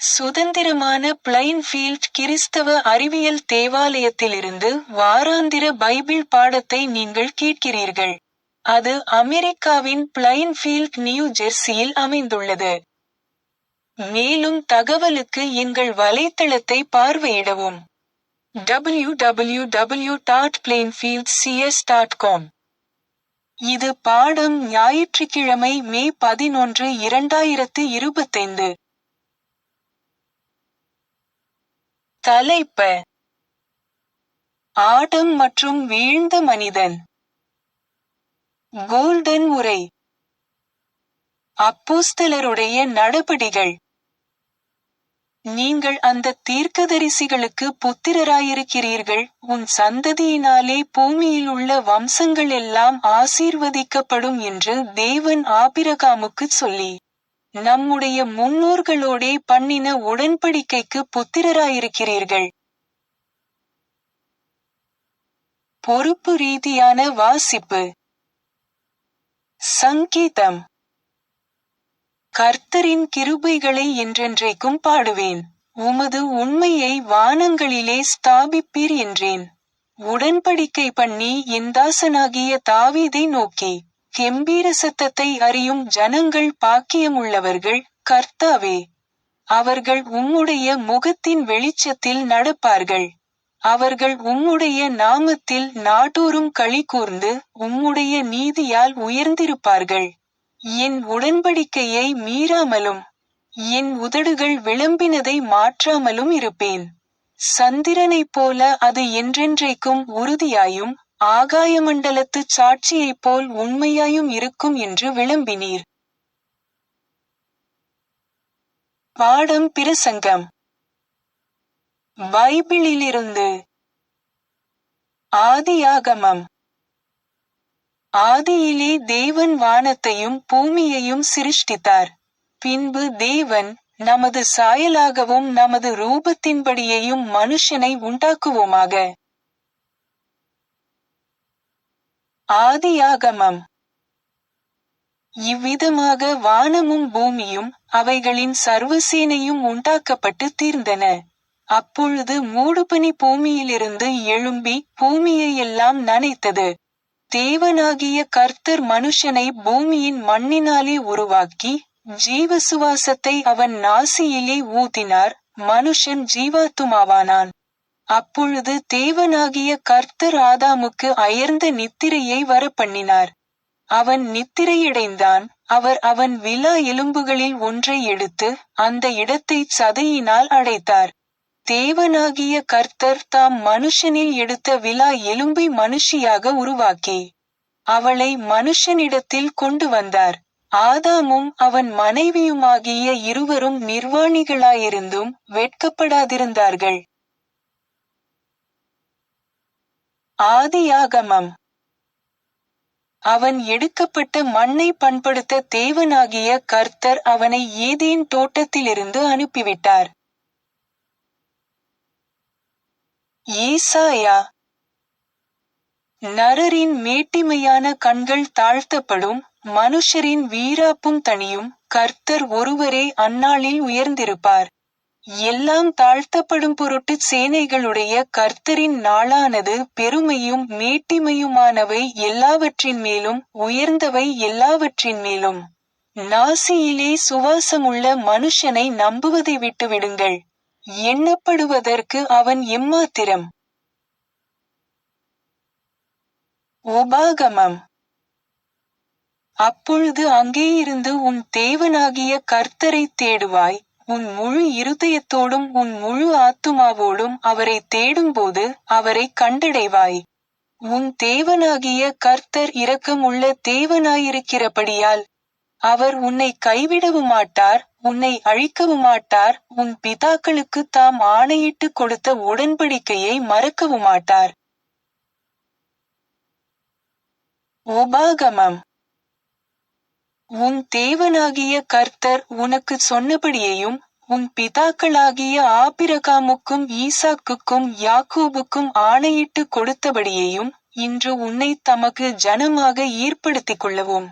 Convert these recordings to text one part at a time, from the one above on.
சுதந்திரமான பிளைன்ஃபீல்ட் கிறிஸ்தவ அறிவியல் தேவாலயத்திலிருந்து வாராந்திர பைபிள் பாடத்தை நீங்கள் கேட்கிறீர்கள். அது அமெரிக்காவின் பிளைன்ஃபீல்ட் நியூ ஜெர்சியில் அமைந்துள்ளது. மேலும் தகவலுக்கு எங்கள் வலைத்தளத்தை பார்வையிடவும். W W W dot Plainfield CS dot com இது பாடம் ஞாயிற்றுக்கிழமை மே பதினொன்று இரண்டாயிரத்து இருபத்தைந்து. தலைப்ப. ஆடம் மற்றும் வீழ்ந்த மனிதன். கோல்டன் உரை அப்போஸ்தலருடைய நடபடிகள். நீங்கள் அந்த தீர்க்கதரிசிகளுக்கு புத்திரராயிருக்கிறீர்கள். உன் சந்ததியினாலே பூமியில் உள்ள வம்சங்கள் எல்லாம் ஆசீர்வதிக்கப்படும் என்று தேவன் ஆபிரகாமுக்குச் சொல்லி. நம்முடைய முன்னோர்களோடே பண்ணின உடன்படிக்கைக்கு புத்திரராயிருக்கிறீர்கள். பொறுப்பு ரீதியான வாசிப்பு. சங்கீதம். கர்த்தரின் கிருபைகளை என்றென்றைக்கும் பாடுவேன். உமது உண்மையை வானங்களிலே ஸ்தாபிப்பீர் என்றேன். உடன்படிக்கை பண்ணி என் தாசனாகிய தாவீதை நோக்கி. கெம்பீர சத்தத்தை அறியும் ஜனங்கள் பாக்கியமுள்ளவர்கள் கர்த்தாவே. அவர்கள் உம்முடைய முகத்தின் வெளிச்சத்தில் நடப்பார்கள். அவர்கள் உம்முடைய நாமத்தில் நாடோறும் களி கூர்ந்து உம்முடைய நீதியால் உயர்ந்திருப்பார்கள். என் உடன்படிக்கையை மீறாமலும் என் உதடுகள் விளம்பினதை மாற்றாமலும் இருப்பேன். சந்திரனைப் போல அது என்றென்றைக்கும் உறுதியாயும் ஆகாயமண்டலத்து சாட்சியைப் போல் உண்மையாயும் இருக்கும் என்று விளம்பினீர். பாடம் பிரசங்கம். பைபிளிலிருந்து ஆதியாகமம். ஆதியிலே தேவன் வானத்தையும் பூமியையும் சிருஷ்டித்தார். பின்பு தேவன் நமது சாயலாகவும் நமது ரூபத்தின்படியையும் மனுஷனை உண்டாக்குவோமாக. ஆதியாகமம். இவ்விதமாக வானமும் பூமியும் அவைகளின் சர்வசேனையும் உண்டாக்கப்பட்டு தீர்ந்தன. அப்பொழுது மூடுபனி பூமியிலிருந்து எழும்பி பூமியையெல்லாம் நனைத்தது. தேவனாகிய கர்த்தர் மனுஷனை பூமியின் மண்ணினாலே உருவாக்கி ஜீவ சுவாசத்தை அவன் நாசியிலே ஊதினார் மனுஷன் ஜீவாத்துமாவானான் அப்பொழுது தேவனாகிய கர்த்தர் ஆதாமுக்கு அயர்ந்த நித்திரையை வரப்பண்ணினார். அவன் நித்திரையடைந்தான். அவர் அவன் விலா எலும்புகளில் ஒன்றை எடுத்து அந்த இடத்தை சதையினால் அடைத்தார். தேவனாகிய கர்த்தர் தாம் மனுஷனில் எடுத்த விலா எலும்பை மனுஷியாக உருவாக்கி அவளை மனுஷனிடத்தில் கொண்டு வந்தார். ஆதாமும் அவன் மனைவியுமாகிய இருவரும் நிர்வாணிகளாயிருந்தும் வெட்கப்படாதிருந்தார்கள். ஆதியாகமம். அவன் எடுக்கப்பட்ட மண்ணை பண்படுத்த தேவனாகிய கர்த்தர் அவனை ஏதேன் தோட்டத்திலிருந்து அனுப்பிவிட்டார். ஈசாயா. நரரின் மேட்டிமையான கண்கள் தாழ்த்தப்படும் மனுஷரின் வீராப்பும் தனியும் கர்த்தர் ஒருவரே அந்நாளில் உயர்ந்திருப்பார். எல்லாம் தாழ்த்தப்படும் பொருட்டு சேனைகளுடைய கர்த்தரின் நாளானது பெருமையும் மேட்டிமையுமானவை எல்லாவற்றின் மேலும் உயர்ந்தவை எல்லாவற்றின் மேலும். நாசியிலே சுவாசமுள்ள மனுஷனை நம்புவதை விட்டுவிடுங்கள். எண்ணப்படுவதற்கு அவன் எம்மாத்திரம்? உபாகமம். அப்பொழுது அங்கேயிருந்து உன் தேவனாகிய கர்த்தரை தேடுவாய். உன் முழு இருதயத்தோடும் உன் முழு ஆத்துமாவோடும் அவரை தேடும்போது அவரை கண்டடைவாய். உன் தேவனாகிய கர்த்தர் இரக்கமுள்ள தேவனாயிருக்கிறபடியால் அவர் உன்னை கைவிடவும் மாட்டார் உன்னை அழிக்கவும் மாட்டார் உன் பிதாக்களுக்கு தாம் ஆணையிட்டு கொடுத்த உடன்படிக்கையை மறக்கவும் மாட்டார் உபாகமம். உன் தேவனாகிய கர்த்தர் உனக்கு சொன்னபடியையும் உன் பிதாக்களாகிய ஆபிரகாமுக்கும் ஈசாக்குக்கும் யாக்கூபுக்கும் ஆணையிட்டு கொடுத்தபடியையும் இன்று உன்னை தமக்கு ஜனமாக ஈர்ப்படுத்திக் கொள்ளவும்.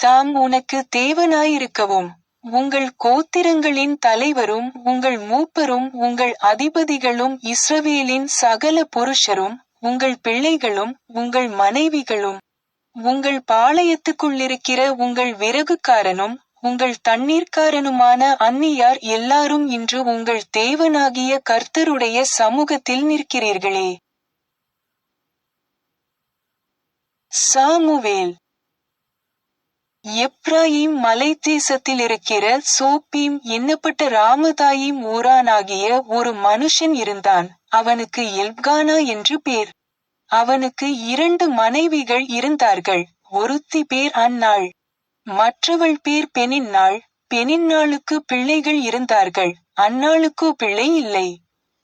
தாம் உனக்கு தேவனாயிருக்கவும். உங்கள் கோத்திரங்களின் தலைவரும் உங்கள் மூப்பரும் உங்கள் அதிபதிகளும் இஸ்ரவேலின் சகல புருஷரும் உங்கள் பிள்ளைகளும் உங்கள் மனைவிகளும் உங்கள் பாளையத்துக்குள்ளிருக்கிற உங்கள் விறகுக்காரனும் உங்கள் தண்ணீர்க்காரனுமான அந்நியார் எல்லாரும் இன்று உங்கள் தேவனாகிய கர்த்தருடைய சமூகத்தில் நிற்கிறீர்களே. சாமுவேல். எப்ராயிம் மலை தேசத்தில் இருக்கிற சோப்பீம் என்னப்பட்ட ராமதாயிம் ஊரானாகிய ஒரு மனுஷன் இருந்தான் அவனுக்கு எல்கானா என்று பேர். அவனுக்கு இரண்டு மனைவிகள் இருந்தார்கள். ஒருத்தி பேர் அன்னாள் மற்றவள் பேர் பெனின்னாள் பெனின்னாளுக்கு பிள்ளைகள் இருந்தார்கள். அன்னாளுக்கோ பிள்ளை இல்லை.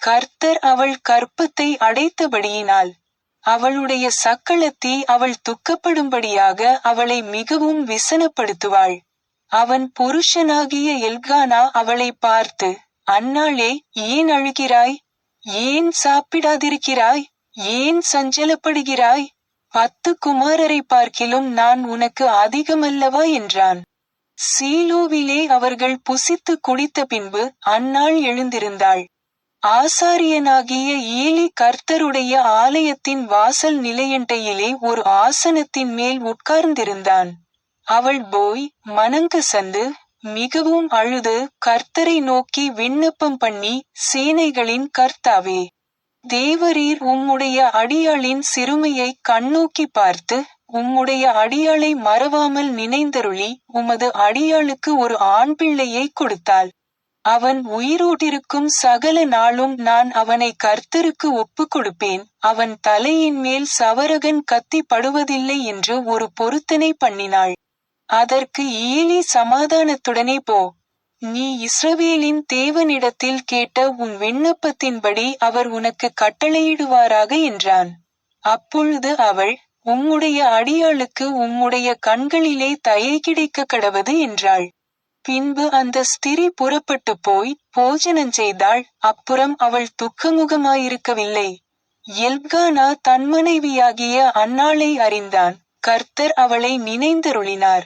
கர்த்தர் அவள் கற்பத்தை அடைத்தபடியினால் அவளுடைய சக்களத்தி அவள் துக்கப்படும்படியாக அவளை மிகவும் விசனப்படுத்துவாள். அவன் புருஷனாகிய எல்கானா அவளை பார்த்து அன்னாளே ஏன் அழுகிறாய்? ஏன் சாப்பிடாதிருக்கிறாய்? ஏன் சஞ்சலப்படுகிறாய்? பத்து குமாரரை பார்க்கிலும் நான் உனக்கு அதிகமல்லவா? என்றான். சீலோவிலே அவர்கள் புசித்து குடித்த பின்பு அன்னாள் எழுந்திருந்தாள். ஆசாரியனாகிய ஏலி கர்த்தருடைய ஆலயத்தின் வாசல் நிலையண்டையிலே ஒரு ஆசனத்தின் மேல் உட்கார்ந்திருந்தான். அவள் போய் மனங்கசந்து மிகவும் அழுது கர்த்தரை நோக்கி விண்ணப்பம் பண்ணி சேனைகளின் கர்த்தாவே தேவரீர் உம்முடைய அடியாளின் சிறுமையை கண்ணோக்கி பார்த்து உம்முடைய அடியாளை மறவாமல் நினைந்தருளி உமது அடியாளுக்கு ஒரு ஆண் பிள்ளையை கொடுத்தாள். அவன் உயிரோட்டிருக்கும் சகல நாளும் நான் அவனை கர்த்தருக்கு ஒப்பு கொடுப்பேன். அவன் தலையின் மேல் சவரகன் கத்தி படுவதில்லை என்று ஒரு பொருத்தனை பண்ணினாள். அதற்கு ஈலி சமாதானத்துடனே போ. நீ இஸ்ரவேலின் தேவனிடத்தில் கேட்ட உன் விண்ணப்பத்தின்படி அவர் உனக்கு கட்டளையிடுவாராக என்றான். அப்பொழுது அவள் உம்முடைய அடியாளுக்கு உம்முடைய கண்களிலே தயை கிடைக்க கடவது என்றாள். பின்பு அந்த ஸ்திரி புறப்பட்டு போய் போஜனம் செய்தாள். அப்புறம் அவள் துக்கமுகமாயிருக்கவில்லை. எல்கானா தன் மனைவியாகிய அன்னாளை அறிந்தான். கர்த்தர் அவளை நினைந்தருளினார்.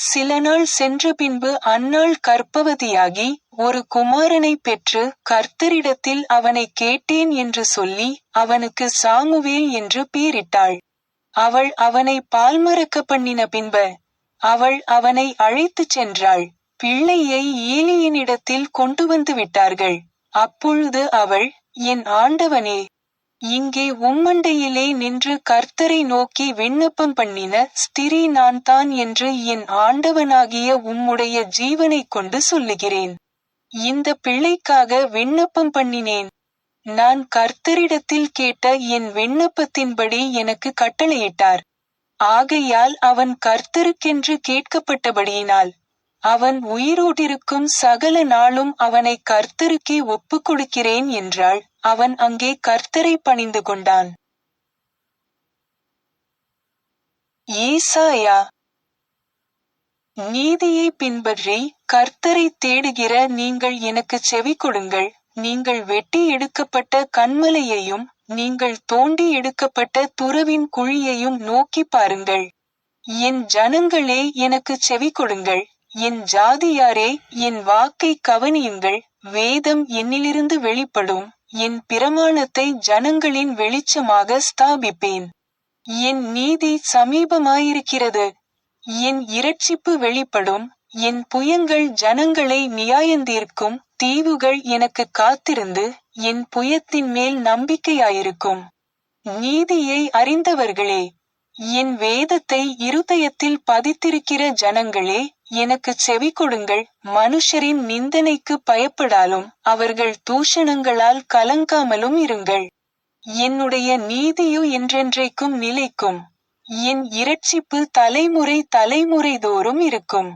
சில நாள் சென்ற பின்பு அந்நாள் கற்பவதியாகி ஒரு குமாரனை பெற்று கர்த்தரிடத்தில் அவனை கேட்டேன் என்று சொல்லி அவனுக்கு சாமுவேல் என்று பேரிட்டாள். அவள் அவனை பால்மறக்க பண்ணின பின்ப அவள் அவனை அழைத்துச் சென்றாள். பிள்ளையை ஏலியனிடத்தில் கொண்டு வந்து விட்டார்கள். அப்பொழுது அவள் என் ஆண்டவனே இங்கே உம்மண்டையிலே நின்று கர்த்தரை நோக்கி விண்ணப்பம் பண்ணின ஸ்திரீ நான் தான் என்று என் ஆண்டவனாகிய உம்முடைய ஜீவனைக் கொண்டு சொல்லுகிறேன். இந்த பிள்ளைக்காக விண்ணப்பம் பண்ணினேன். நான் கர்த்தரிடத்தில் கேட்ட என் விண்ணப்பத்தின்படி எனக்கு கட்டளையிட்டார். ஆகையால் அவன் கர்த்தருக்கென்று கேட்கப்பட்டபடியினால் அவன் உயிரோட்டிருக்கும் சகல நாளும் அவனை கர்த்தருக்கே ஒப்புக் கொடுக்கிறேன் என்றாள். அவன் அங்கே கர்த்தரை பணிந்து கொண்டான். ஏசாயா நீதியை பின்பற்றி கர்த்தரை தேடுகிற நீங்கள் எனக்கு செவி கொடுங்கள். நீங்கள் வெட்டி எடுக்கப்பட்ட கண்மலையையும் நீங்கள் தோண்டி எடுக்கப்பட்ட துறவின் குழியையும் நோக்கி பாருங்கள். என் ஜனங்களே எனக்கு செவி கொடுங்கள். என் ஜாதியாரே என் வாக்கை கவனியுங்கள். வேதம் என்னிலிருந்து வெளிப்படும். என் பிரமாணத்தை ஜனங்களின் வெளிச்சமாக ஸ்தாபிப்பேன். என் நீதி சமீபமாயிருக்கிறது. என் இரட்சிப்பு வெளிப்படும். என் புயங்கள் ஜனங்களை நியாயந்தீர்க்கும் தீவுகள் எனக்கு காத்திருந்து என் புயத்தின் மேல் நம்பிக்கையாயிருக்கும். நீதியை அறிந்தவர்களே என் வேதத்தை இருதயத்தில் பதித்திருக்கிற ஜனங்களே எனக்கு செவி கொடுங்கள். மனுஷரின் நிந்தனைக்கு பயப்படாலும் அவர்கள் தூஷணங்களால் கலங்காமலும் இருங்கள். என்னுடைய நீதியோ என்றென்றைக்கும் நிலைக்கும். என் இரட்சிப்பு தலைமுறை தலைமுறைதோறும் இருக்கும்.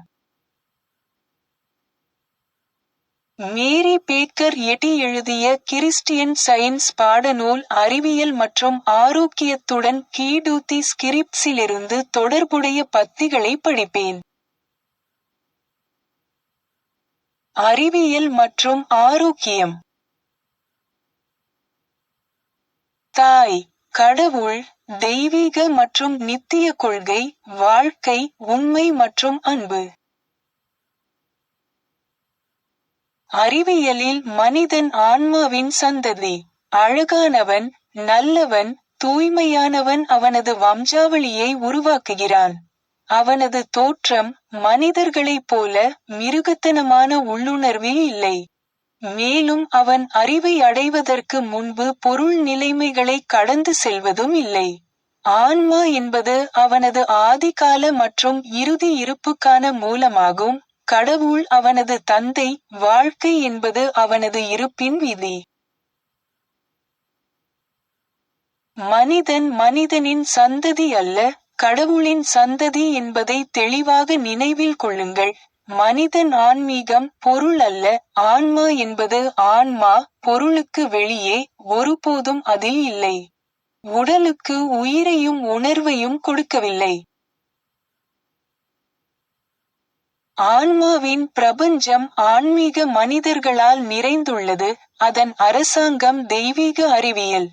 மேரி பேக்கர் எட்டி எழுதிய கிறிஸ்டியன் சயின்ஸ் பாடநூல் அறிவியல் மற்றும் ஆரோக்கியத்துடன் கீடூத்தி ஸ்கிரிப்ட்ஸிலிருந்து தொடர்புடைய பத்திகளை படிப்பேன். அறிவியல் மற்றும் ஆரோக்கியம். தாய் கடவுள் தெய்வீக மற்றும் நித்திய கொள்கை வாழ்க்கை உண்மை மற்றும் அன்பு. அறிவியலில் மனிதன் ஆன்மாவின் சந்ததி. அழகானவன் நல்லவன் தூய்மையானவன் அவனது வம்சாவளியை உருவாக்குகிறான். அவனது தோற்றம் மனிதர்களைப் போல மிருகத்தனமான உள்ளுணர்வில் இல்லை. மேலும் அவன் அறிவை அடைவதற்கு முன்பு பொருள் நிலைமைகளை கடந்து செல்வதும் இல்லை. ஆன்மா என்பது அவனது ஆதிகால மற்றும் இறுதி இருப்புக்கான மூலமாகும். கடவுள் அவனது தந்தை வாழ்க்கை என்பது அவனது இருப்பின் விதி. மனிதன் மனிதனின் சந்ததி அல்ல கடவுளின் சந்ததி என்பதை தெளிவாக நினைவில் கொள்ளுங்கள். மனிதன் ஆன்மீகம் பொருள் அல்ல ஆன்மா என்பது ஆன்மா பொருளுக்கு வெளியே ஒருபோதும் அதில் இல்லை. உடலுக்கு உயிரையும் உணர்வையும் கொடுக்கவில்லை. ஆன்மாவின் பிரபஞ்சம் ஆன்மீக மனிதர்களால் நிறைந்துள்ளது. அதன் அரசாங்கம் தெய்வீக அறிவியல்.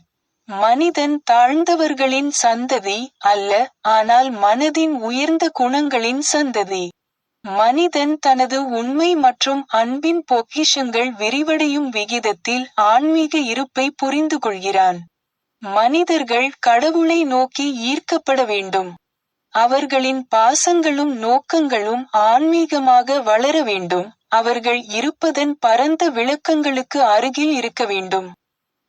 மனிதன் தாழ்ந்தவர்களின் சந்ததி அல்ல ஆனால் மனதின் உயர்ந்த குணங்களின் சந்ததி. மனிதன் தனது உண்மை மற்றும் அன்பின் பொக்கிஷங்கள் விரிவடையும் விகிதத்தில் ஆன்மீக இருப்பை புரிந்து கொள்கிறான் மனிதர்கள் கடவுளை நோக்கி ஈர்க்கப்பட வேண்டும். அவர்களின் பாசங்களும் நோக்கங்களும் ஆன்மீகமாக வளர வேண்டும். அவர்கள் இருப்பதன் பரந்த விளக்கங்களுக்கு அருகில் இருக்க வேண்டும்.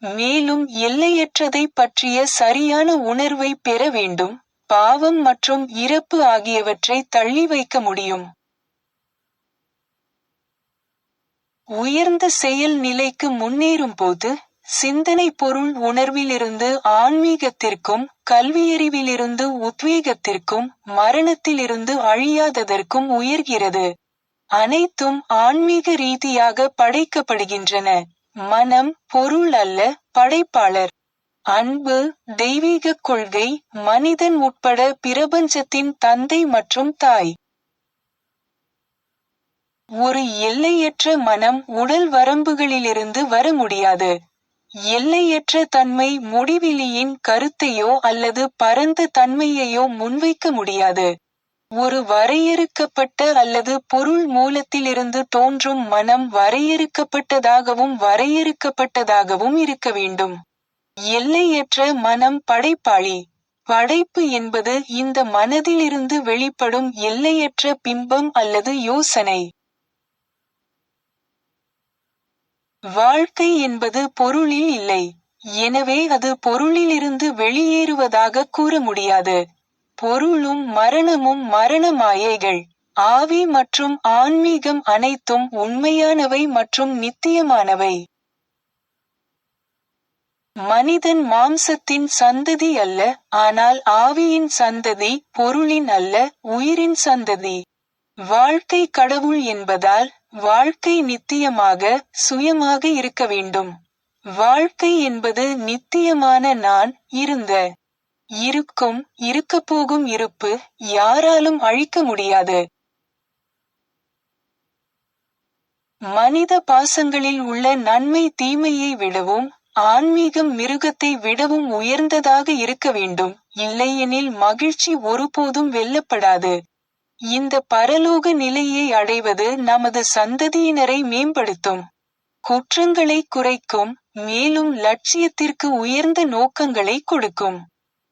மேலும் எல்லையற்றதை பற்றிய சரியான உணர்வை பெற வேண்டும். பாவம் மற்றும் இறப்பு ஆகியவற்றை தள்ளி வைக்க முடியும். உயர்ந்த செயல் நிலைக்கு முன்னேறும் போது சிந்தனை பொருள் உணர்விலிருந்து ஆன்மீகத்திற்கும் கல்வியறிவிலிருந்து உத்வேகத்திற்கும் மரணத்திலிருந்து அழியாததற்கும் உயர்கிறது. அனைத்தும் ஆன்மீக ரீதியாக படைக்கப்படுகின்றன. மனம் பொருள் அல்ல படைப்பாளர். அன்பு தெய்வீக கொள்கை மனிதன் உட்பட பிரபஞ்சத்தின் தந்தை மற்றும் தாய். ஒரு எல்லையற்ற மனம் உடல் வரம்புகளிலிருந்து வர முடியாது. எல்லையற்ற தன்மை முடிவிலியின் கருத்தையோ அல்லது பரந்த தன்மையையோ முன்வைக்க முடியாது. ஒரு வரையறுக்கப்பட்ட அல்லது பொருள் மூலத்திலிருந்து தோன்றும் மனம் வரையறுக்கப்பட்டதாகவும் வரையறுக்கப்பட்டதாகவும் இருக்க வேண்டும். எல்லையற்ற மனம் படைப்பாளி. படைப்பு என்பது இந்த மனதிலிருந்து வெளிப்படும் எல்லையற்ற பிம்பம் அல்லது யோசனை. வாழ்க்கை என்பது பொருளில் இல்லை. எனவே அது பொருளிலிருந்து வெளியேறுவதாக கூற முடியாது. பொருளும் மரணமும் மரண மாயைகள். ஆவி மற்றும் ஆன்மீகம் அனைத்தும் உண்மையானவை மற்றும் நித்தியமானவை. மனிதன் மாம்சத்தின் சந்ததி அல்ல ஆனால் ஆவியின் சந்ததி பொருளின் அல்ல உயிரின் சந்ததி. வாழ்க்கை கடவுள் என்பதால் வாழ்க்கை நித்தியமாக சுயமாக இருக்க வேண்டும். வாழ்க்கை என்பது நித்தியமான நான் இருந்த இருக்கும் இருக்கப்போகும் இருப்பு யாராலும் அழிக்க முடியாது. மனித பாசங்களில் உள்ள நன்மை தீமையை விடவும் ஆன்மீகம் மிருகத்தை விடவும் உயர்ந்ததாக இருக்க வேண்டும். இல்லையெனில் மகிழ்ச்சி ஒருபோதும் வெல்லப்படாது. இந்த பரலோக நிலையை அடைவது நமது சந்ததியினரை மேம்படுத்தும். குற்றங்களை குறைக்கும் மேலும் லட்சியத்திற்கு உயர்ந்த நோக்கங்களை கொடுக்கும்.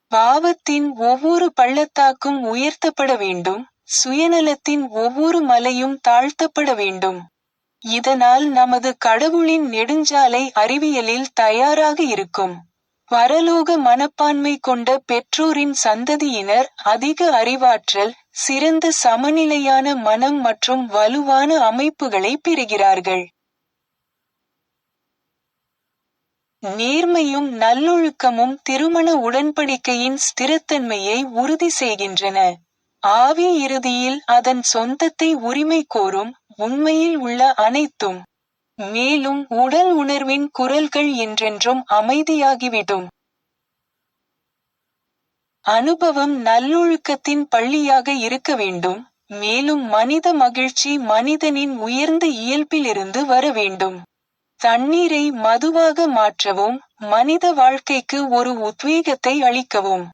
பாவத்தின் ஒவ்வொரு பள்ளத்தாக்கும் உயர்த்தப்பட வேண்டும் சுயநலத்தின் ஒவ்வொரு மலையும் தாழ்த்தப்பட வேண்டும். இதனால் நமது கடவுளின் நெடுஞ்சாலை அறிவியலில் தயாராக இருக்கும். பரலோக மனப்பான்மை கொண்ட பெற்றோரின் சந்ததியினர் அதிக அறிவாற்றல் சிறந்த சமநிலையான மனம் மற்றும் வலுவான அமைப்புகளை பெறுகிறார்கள். நேர்மையும் நல்லொழுக்கமும் திருமண உடன்படிக்கையின் ஸ்திரத்தன்மையை உறுதி செய்கின்றன. ஆவி இறுதியில் அதன் சொந்தத்தை உரிமை கோரும் உண்மையில் உள்ள அனைத்தும் மேலும் உடல் உணர்வின் குரல்கள் என்றென்றும் அமைதியாகிவிடும். அனுபவம் நல்லொழுக்கத்தின் பள்ளியாக இருக்க வேண்டும். மேலும் மனித மகிழ்ச்சி மனிதனின் உயர்ந்த இயல்பிலிருந்து வர வேண்டும். தண்ணீரை மதுவாக மாற்றவும் மனித வாழ்க்கைக்கு ஒரு உத்வேகத்தை அளிக்கவும்.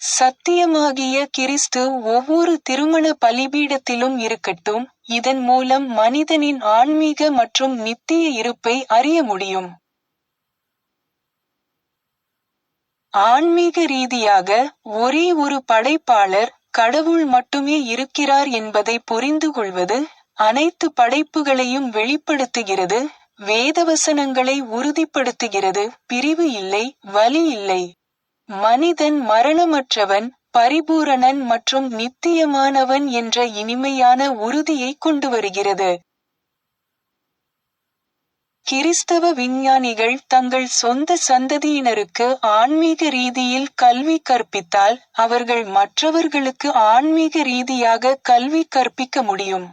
சத்தியமாகிய கிறிஸ்து ஒவ்வொரு திருமண பலிபீடத்திலும் இருக்கட்டும் இதன் மூலம் மனிதனின் ஆன்மீக மற்றும் நித்திய இருப்பை அறிய முடியும். ஆன்மீக ரீதியாக ஒரே ஒரு படைப்பாளர் கடவுள் மட்டுமே இருக்கிறார் என்பதை புரிந்து கொள்வது அனைத்து படைப்புகளையும் வெளிப்படுத்துகிறது வேதவசனங்களை உறுதிப்படுத்துகிறது பிரிவு இல்லை வலி இல்லை. மனிதன் மரணமற்றவன் பரிபூரணன் மற்றும் நித்தியமானவன் என்ற இனிமையான உறுதியை கொண்டு வருகிறது கிறிஸ்தவ விஞ்ஞானிகள் தங்கள் சொந்த சந்ததியினருக்கு ஆன்மீக ரீதியில் கல்வி கற்பித்தால் அவர்கள் மற்றவர்களுக்கு ஆன்மீக ரீதியாக கல்வி கற்பிக்க முடியும்.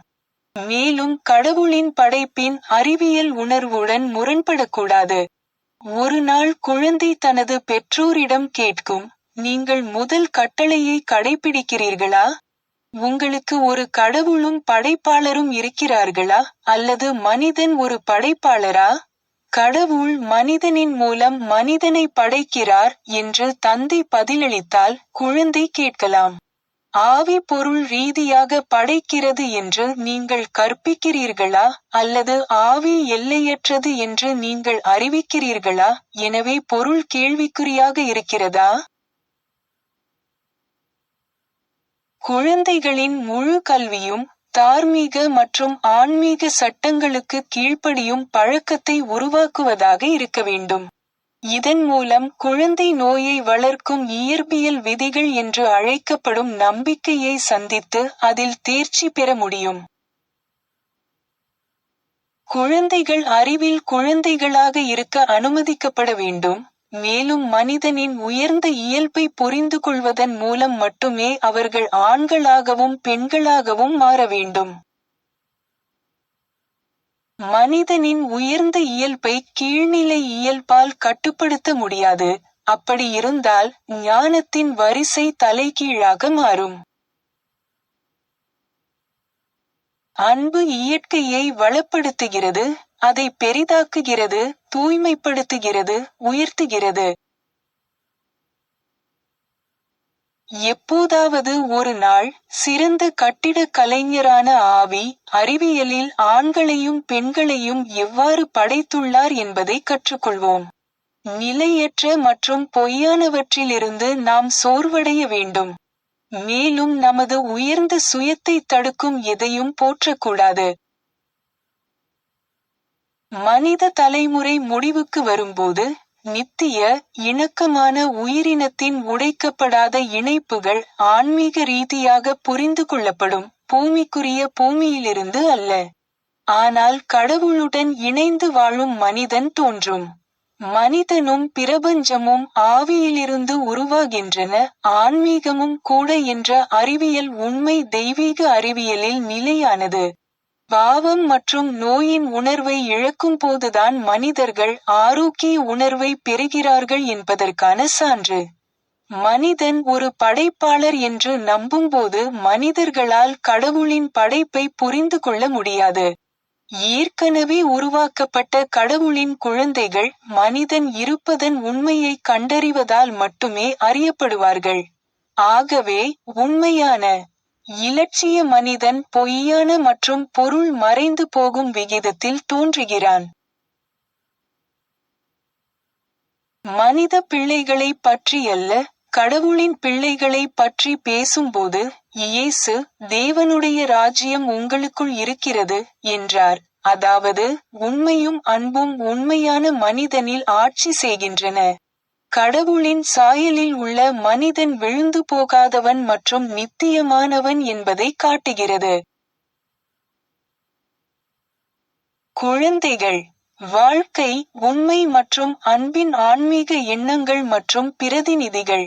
மேலும் கடவுளின் படைப்பின் அறிவியல் உணர்வுடன் முரண்படக்கூடாது. ஒரு நாள் குழந்தை தனது பெற்றோரிடம் கேட்கும் நீங்கள் முதல் கட்டளையை கடைபிடிக்கிறீர்களா உங்களுக்கு ஒரு கடவுளும் படைப்பாளரும் இருக்கிறார்களா? அல்லது மனிதன் ஒரு படைப்பாளரா? கடவுள் மனிதனின் மூலம் மனிதனை படைக்கிறார் என்று தந்தை பதிலளித்தால் குழந்தை கேட்கலாம். ஆவி பொருள் ரீதியாக படைக்கிறது என்று நீங்கள் கற்பிக்கிறீர்களா? அல்லது ஆவி எல்லையற்றது என்று நீங்கள் அறிவிக்கிறீர்களா? எனவே பொருள் கேள்விக்குறியாக இருக்கிறதா? குழந்தைகளின் முழு கல்வியும் தார்மீக மற்றும் ஆன்மீக சட்டங்களுக்கு கீழ்ப்படியும் பழக்கத்தை உருவாக்குவதாக இருக்க வேண்டும். இதன் மூலம் குழந்தை நோயை வளர்க்கும் இயற்பியல் விதிகள் என்று அழைக்கப்படும் நம்பிக்கையை சந்தித்து அதில் தேர்ச்சி பெற முடியும். குழந்தைகள் அறிவில் குழந்தைகளாக இருக்க அனுமதிக்கப்பட வேண்டும். மேலும் மனிதனின் உயர்ந்த இயல்பை புரிந்து கொள்வதன் மூலம் மட்டுமே அவர்கள் ஆண்களாகவும் பெண்களாகவும் மாற வேண்டும். மனிதனின் உயர்ந்த இயல்பை கீழ்நிலை இயல்பால் கட்டுப்படுத்த முடியாது. அப்படி இருந்தால் ஞானத்தின் வரிசை தலைகீழாக மாறும். அன்பு இயற்கையை வளப்படுத்துகிறது அதை பெரிதாக்குகிறது தூய்மைப்படுத்துகிறது உயர்த்துகிறது. எப்போதாவது ஒரு நாள் சிறந்த கட்டிடக் கலைஞரான ஆவி அறிவியலில் ஆண்களையும் பெண்களையும் எவ்வாறு படைத்துள்ளார் என்பதை கற்றுக்கொள்வோம். நிலையற்ற மற்றும் பொய்யானவற்றிலிருந்து நாம் சோர்வடைய வேண்டும். மேலும் நமது உயர்ந்த சுயத்தை தடுக்கும் எதையும் போற்றக்கூடாது. மனித தலைமுறை முடிவுக்கு வரும்போது நித்திய இணக்கமான உயிரினத்தின் உடைக்கப்படாத இணைப்புகள் ஆன்மீக ரீதியாக புரிந்து கொள்ளப்படும் பூமிக்குரிய பூமியிலிருந்து அல்ல. ஆனால் கடவுளுடன் இணைந்து வாழும் மனிதன் தோன்றும். மனிதனும் பிரபஞ்சமும் ஆவியிலிருந்து உருவாகின்றன. ஆன்மீகமும் கூட என்ற அறிவியல் உண்மை தெய்வீக அறிவியலில் நிலையானது. பாவம் மற்றும் நோயின் உணர்வை இழக்கும் போதுதான் மனிதர்கள் ஆரோக்கிய உணர்வை பெறுகிறார்கள் என்பதற்கான சான்று. மனிதன் ஒரு படைப்பாளர் என்று நம்பும்போது மனிதர்களால் கடவுளின் படைப்பை புரிந்து கொள்ள முடியாது. ஏற்கனவே உருவாக்கப்பட்ட கடவுளின் குழந்தைகள் மனிதன் இருப்பதன் உண்மையை கண்டறிவதால் மட்டுமே அறியப்படுவார்கள். ஆகவே உண்மையான இலட்சிய மனிதன் பொய்யான மற்றும் பொருள் மறைந்து போகும் விகிதத்தில் தோன்றுகிறான். மனித பிள்ளைகளை பற்றியல்ல கடவுளின் பிள்ளைகளை பற்றி பேசும்போது இயேசு தேவனுடைய ராஜ்யம் உங்களுக்குள் இருக்கிறது என்றார். அதாவது உண்மையும் அன்பும் உண்மையான மனிதனில் ஆட்சி செய்கின்றன கடவுளின் சாயலில் உள்ள மனிதன் விழுந்து போகாதவன் மற்றும் நித்தியமானவன் என்பதை காட்டுகிறது. குழந்தைகள் வாழ்க்கை உண்மை மற்றும் அன்பின் ஆன்மீக எண்ணங்கள் மற்றும் பிரதிநிதிகள்.